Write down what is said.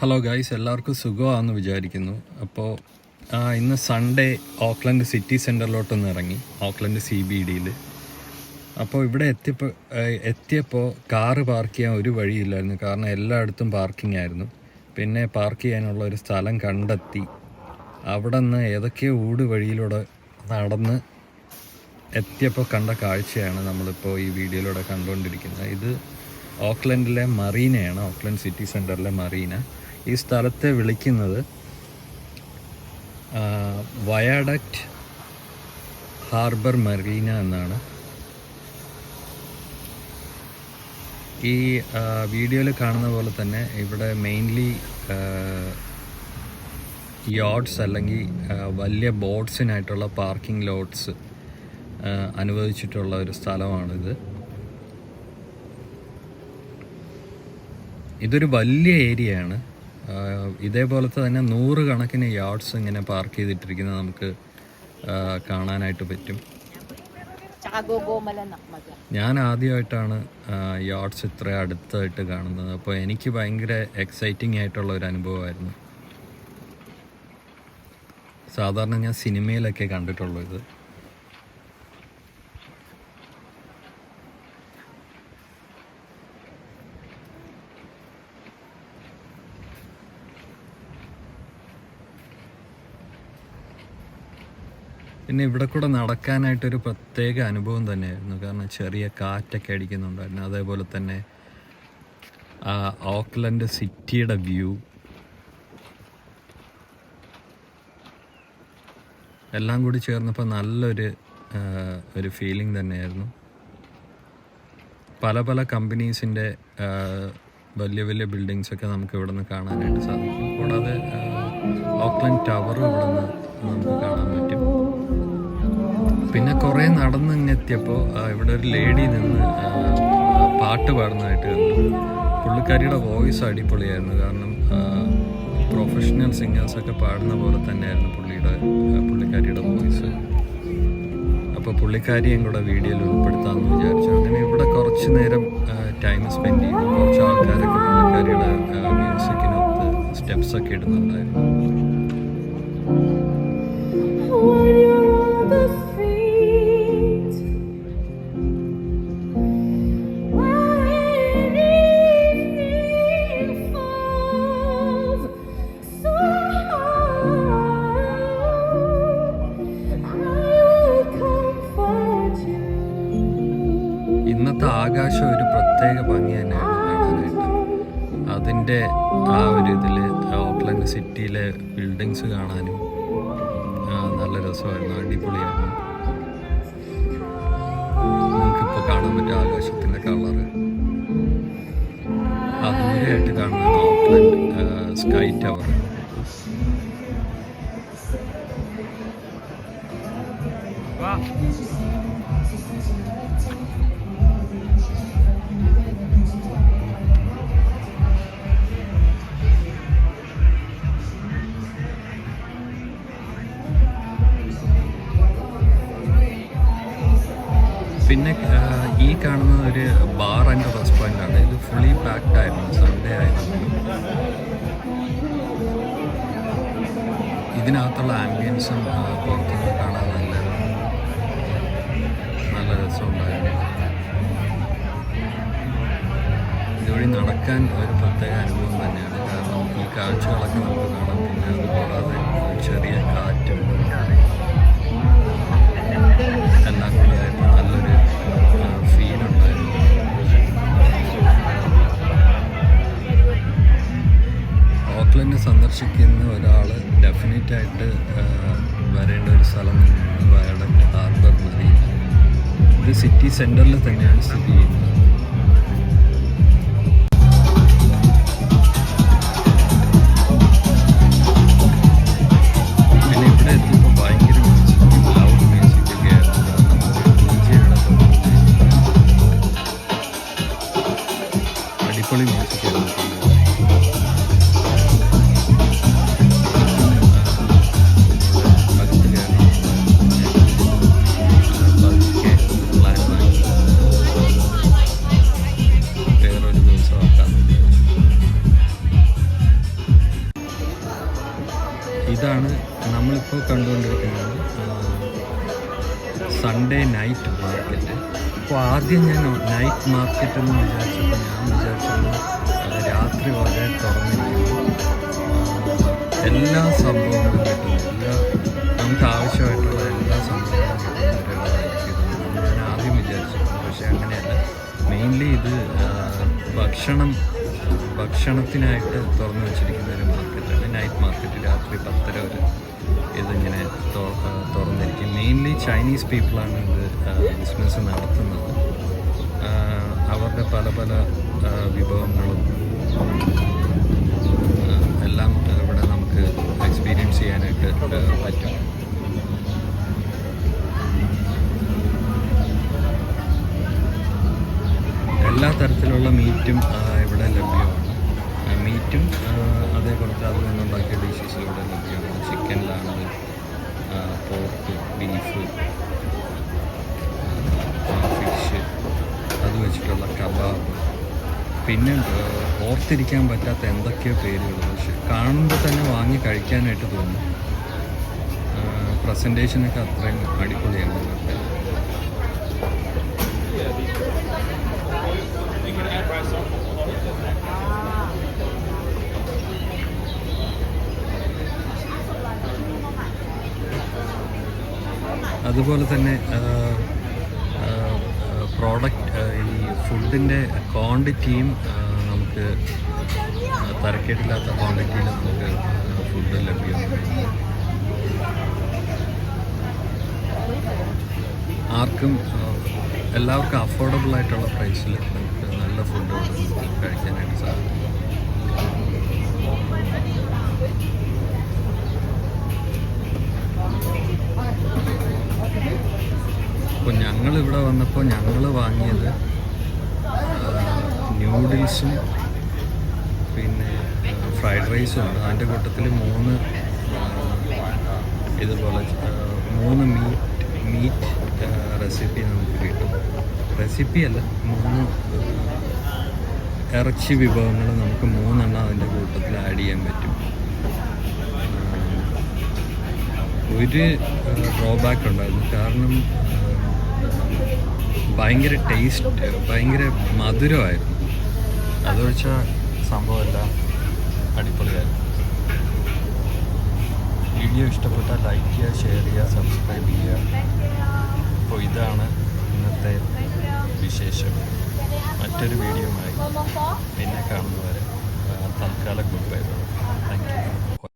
Hello guys എല്ലാവർക്കും സുഖമാണെന്ന് വിചാരിക്കുന്നു. അപ്പോൾ ഇന്ന് സൺഡേ ഓക്ലൻഡ് സിറ്റി സെന്ററിലോട്ടൊന്ന് ഇറങ്ങി. ഓക്ലൻഡ് സി ബി ഡിയിൽ അപ്പോൾ ഇവിടെ എത്തിയപ്പോൾ എത്തിയപ്പോൾ കാറ് പാർക്ക് ചെയ്യാൻ ഒരു വഴിയില്ലായിരുന്നു. കാരണം എല്ലായിടത്തും പാർക്കിംഗ് ആയിരുന്നു. പിന്നെ പാർക്ക് ചെയ്യാനുള്ള ഒരു സ്ഥലം കണ്ടെത്തി. അവിടെ നിന്ന് ഏതൊക്കെയോ ഊട് വഴിയിലൂടെ നടന്ന് എത്തിയപ്പോൾ കണ്ട കാഴ്ചയാണ് നമ്മളിപ്പോൾ ഈ വീഡിയോയിലൂടെ കണ്ടുകൊണ്ടിരിക്കുന്നത്. ഇത് ഓക്ലൻഡിലെ മറീനയാണ് ഓക്ലൻഡ് സിറ്റി സെന്ററിലെ മറീന. ഈ സ്ഥലത്തെ വിളിക്കുന്നത് വയാഡക്റ്റ് ഹാർബർ മറീന എന്നാണ്. ഈ വീഡിയോയിൽ കാണുന്ന പോലെ തന്നെ ഇവിടെ മെയിൻലി യോട്ട്സ് അല്ലെങ്കിൽ വലിയ ബോട്ട്സിനായിട്ടുള്ള പാർക്കിംഗ് ലോട്ട്സ് അനുവദിച്ചിട്ടുള്ള ഒരു സ്ഥലമാണിത്. ഇതൊരു വലിയ ഏരിയയാണ്. ഇതേപോലത്തെ തന്നെ നൂറ് കണക്കിന് യാർഡ്സ് ഇങ്ങനെ പാർക്ക് ചെയ്തിട്ടിരിക്കുന്നത് നമുക്ക് കാണാനായിട്ട് പറ്റും. ഞാൻ ആദ്യമായിട്ടാണ് യാർഡ്സ് ഇത്ര അടുത്തായിട്ട് കാണുന്നത്. അപ്പോൾ എനിക്ക് ഭയങ്കര എക്സൈറ്റിംഗ് ആയിട്ടുള്ള ഒരു അനുഭവമായിരുന്നു. സാധാരണ ഞാൻ സിനിമയിലൊക്കെ കണ്ടിട്ടുള്ളൂ ഇത്. പിന്നെ ഇവിടെ കൂടെ നടക്കാനായിട്ടൊരു പ്രത്യേക അനുഭവം തന്നെയായിരുന്നു. കാരണം ചെറിയ കാറ്റൊക്കെ അടിക്കുന്നുണ്ടായിരുന്നു. അതേപോലെ തന്നെ ഓക്ലൻഡ് സിറ്റിയുടെ വ്യൂ. എല്ലാം കൂടി ചേർന്നപ്പോൾ നല്ലൊരു ഒരു ഫീലിംഗ് തന്നെയായിരുന്നു. പല പല കമ്പനീസിന്റെ വലിയ വലിയ ബിൽഡിങ്സൊക്കെ നമുക്ക് ഇവിടെ നിന്ന് കാണാനായിട്ട് സാധിക്കും. കൂടാതെ ഓക്ലൻഡ് ടവറും ഇവിടെ നിന്ന് നമുക്ക് കാണാൻ പറ്റും. പിന്നെ കുറേ നടന്ന് ഇങ്ങെത്തിയപ്പോൾ ഇവിടെ ഒരു ലേഡി നിന്ന് പാട്ട് പാടുന്നതായിട്ട് കണ്ടു. പുള്ളിക്കാരിയുടെ വോയിസ് അടിപൊളിയായിരുന്നു. കാരണം പ്രൊഫഷണൽ സിംഗേഴ്സൊക്കെ പാടുന്ന പോലെ തന്നെയായിരുന്നു പുള്ളിയുടെ പുള്ളിക്കാരിയുടെ വോയിസ്. അപ്പോൾ പുള്ളിക്കാരിയും കൂടെ വീഡിയോയിൽ ഉൾപ്പെടുത്താമെന്ന് വിചാരിച്ചു. അങ്ങനെ ഇവിടെ കുറച്ച് നേരം ടൈം സ്പെൻഡ് ചെയ്തു. കുറച്ച് ആൾക്കാരൊക്കെ പുള്ളിക്കാരിയുടെ മ്യൂസിക്കിനൊത്ത് സ്റ്റെപ്സ് ഒക്കെ ഇടുന്നുണ്ടായിരുന്നു. സിറ്റിയിലെ ബിൽഡിങ്സ് കാണാനും നല്ല രസമായിരുന്നു അടിപൊളിയായിരുന്നു. നമുക്കിപ്പോൾ കാണാൻ പറ്റിയ ആകാശത്തിന്റെ കളറ്. ആ കാണുന്ന സ്കൈ ടവർ പിന്നെ ഈ കാണുന്ന ഒരു ബാർ ആൻഡ് റെസ്റ്റോറന്റ് ആണ്. ഇത് ഫുള്ളി പാക്ഡ് ആയിരുന്നു. സൺഡേ ആയിരുന്നു. ഇതിനകത്തുള്ള ആംബിയൻസും പുറത്തുനിന്ന് കാണാൻ നല്ല നല്ല രസമുണ്ടായിരുന്നു. ഇതുവഴി നടക്കാൻ ഒരു പ്രത്യേക അനുഭവം തന്നെയാണ്. കാരണം ഈ കാഴ്ചകളൊക്കെ നമുക്ക് കാണാം ഡെഫിനറ്റ് ആയിട്ട് വരേണ്ട ഒരു സ്ഥലം തന്നെയാണ് വയഡക്ട് ഹാർബർ മറീന ഇത് സിറ്റി സെന്ററിൽ തന്നെയാണ് സ്ഥിതി ചെയ്യുന്നത്. ഇതാണ് നമ്മളിപ്പോൾ കണ്ടുകൊണ്ടിരിക്കുന്നത് സൺഡേ നൈറ്റ് മാർക്കറ്റ് അപ്പോൾ ആദ്യം ഞാൻ നൈറ്റ് മാർക്കറ്റ് എന്ന് വിചാരിച്ചപ്പോൾ ഞാൻ വിചാരിച്ചത് അത് രാത്രി വരെ തുറന്നിരിക്കുന്നു. എല്ലാ സംഭവങ്ങളും കിട്ടുന്നു. എല്ലാ നമുക്ക് ആവശ്യമായിട്ടുള്ള എല്ലാ സംഭവങ്ങളും കിട്ടുന്ന. ഒരു ഇടമായിരിക്കും ഇതെന്ന് ഞാൻ ആദ്യം വിചാരിച്ചിരുന്നു പക്ഷേ അങ്ങനെയല്ല. മെയിൻലി ഇത് ഭക്ഷണം ഭക്ഷണത്തിനായിട്ട് തുറന്നു വെച്ചിരിക്കുന്ന ഒരു മാർക്കറ്റാണ് നൈറ്റ് മാർക്കറ്റ് രാത്രി പത്തര വരെ ഇതിങ്ങനെ തുറന്നിരിക്കും. മെയിൻലി ചൈനീസ് പീപ്പിളാണ് ഇത് ബിസിനസ് നടത്തുന്നത്. അവരുടെ പല പല വിഭവങ്ങളും എല്ലാം ഇവിടെ നമുക്ക് എക്സ്പീരിയൻസ് ചെയ്യാനായിട്ട് പറ്റും. എല്ലാ തരത്തിലുള്ള മീറ്റും മീറ്റും ആ, അതേപോലത്തെ അത് കൊണ്ടുണ്ടാക്കിയ ഡിഷസ് ഇവിടെ ലഭ്യമാണ് ചിക്കനിലാണത് പോർക്ക് ബീഫ് ഫിഷ് അത് വെച്ചിട്ടുള്ള കബാബ്. പിന്നെ ഓർത്തിരിക്കാൻ പറ്റാത്ത എന്തൊക്കെയോ പേരുകൾ പക്ഷെ കാണുമ്പോൾ തന്നെ വാങ്ങി കഴിക്കാനായിട്ട് തോന്നും. പ്രസന്റേഷനൊക്കെ അത്രയും അടിപൊളിയാണ്. ഇവരുടെ അതുപോലെ തന്നെ പ്രോഡക്റ്റ് ഈ ഫുഡിന്റെ ക്വാണ്ടിറ്റിയും നമുക്ക് തരക്കേടില്ലാത്ത ക്വാണ്ടിറ്റിയിൽ നമുക്ക് ഫുഡ് ലഭ്യമാണ്. ആർക്കും എല്ലാവർക്കും അഫോർഡബിൾ ആയിട്ടുള്ള പ്രൈസിൽ നമുക്ക് നല്ല ഫുഡ് കഴിക്കാനായിട്ട് സാധിക്കും അപ്പോൾ ഞങ്ങൾ ഇവിടെ വന്നപ്പോൾ ഞങ്ങൾ വാങ്ങിയത് ന്യൂഡിൽസും പിന്നെ ഫ്രൈഡ് റൈസും ഉണ്ട് അതിന്റെ കൂട്ടത്തിൽ മൂന്ന് ഇതുപോലെ മൂന്ന് മീറ്റ് മീറ്റ് റെസിപ്പി നമുക്ക് കിട്ടും. റെസിപ്പി അല്ല മൂന്ന് ഇറച്ചി വിഭവങ്ങൾ നമുക്ക് മൂന്നെണ്ണം അതിന്റെ കൂട്ടത്തിൽ ആഡ് ചെയ്യാൻ പറ്റും. ഒരു ഡ്രോബാക്ക് ഉണ്ടായിരുന്നു. കാരണം ഭയങ്കര ടേസ്റ്റ് ഭയങ്കര മധുരമായിരുന്നു. അത് വെച്ച സംഭവമല്ല അടിപൊളിയായിരുന്നു. വീഡിയോ ഇഷ്ടപ്പെട്ടാൽ ലൈക്ക് ചെയ്യുക ഷെയർ ചെയ്യുക സബ്സ്ക്രൈബ് ചെയ്യുക. അപ്പോൾ ഇതാണ് ഇന്നത്തെ വിശേഷം. മറ്റൊരു വീഡിയോ ആയി പിന്നെ കാണുന്നവരെ തൽക്കാലം ഗുഡ് ബൈ താങ്ക് തൽക്കാലം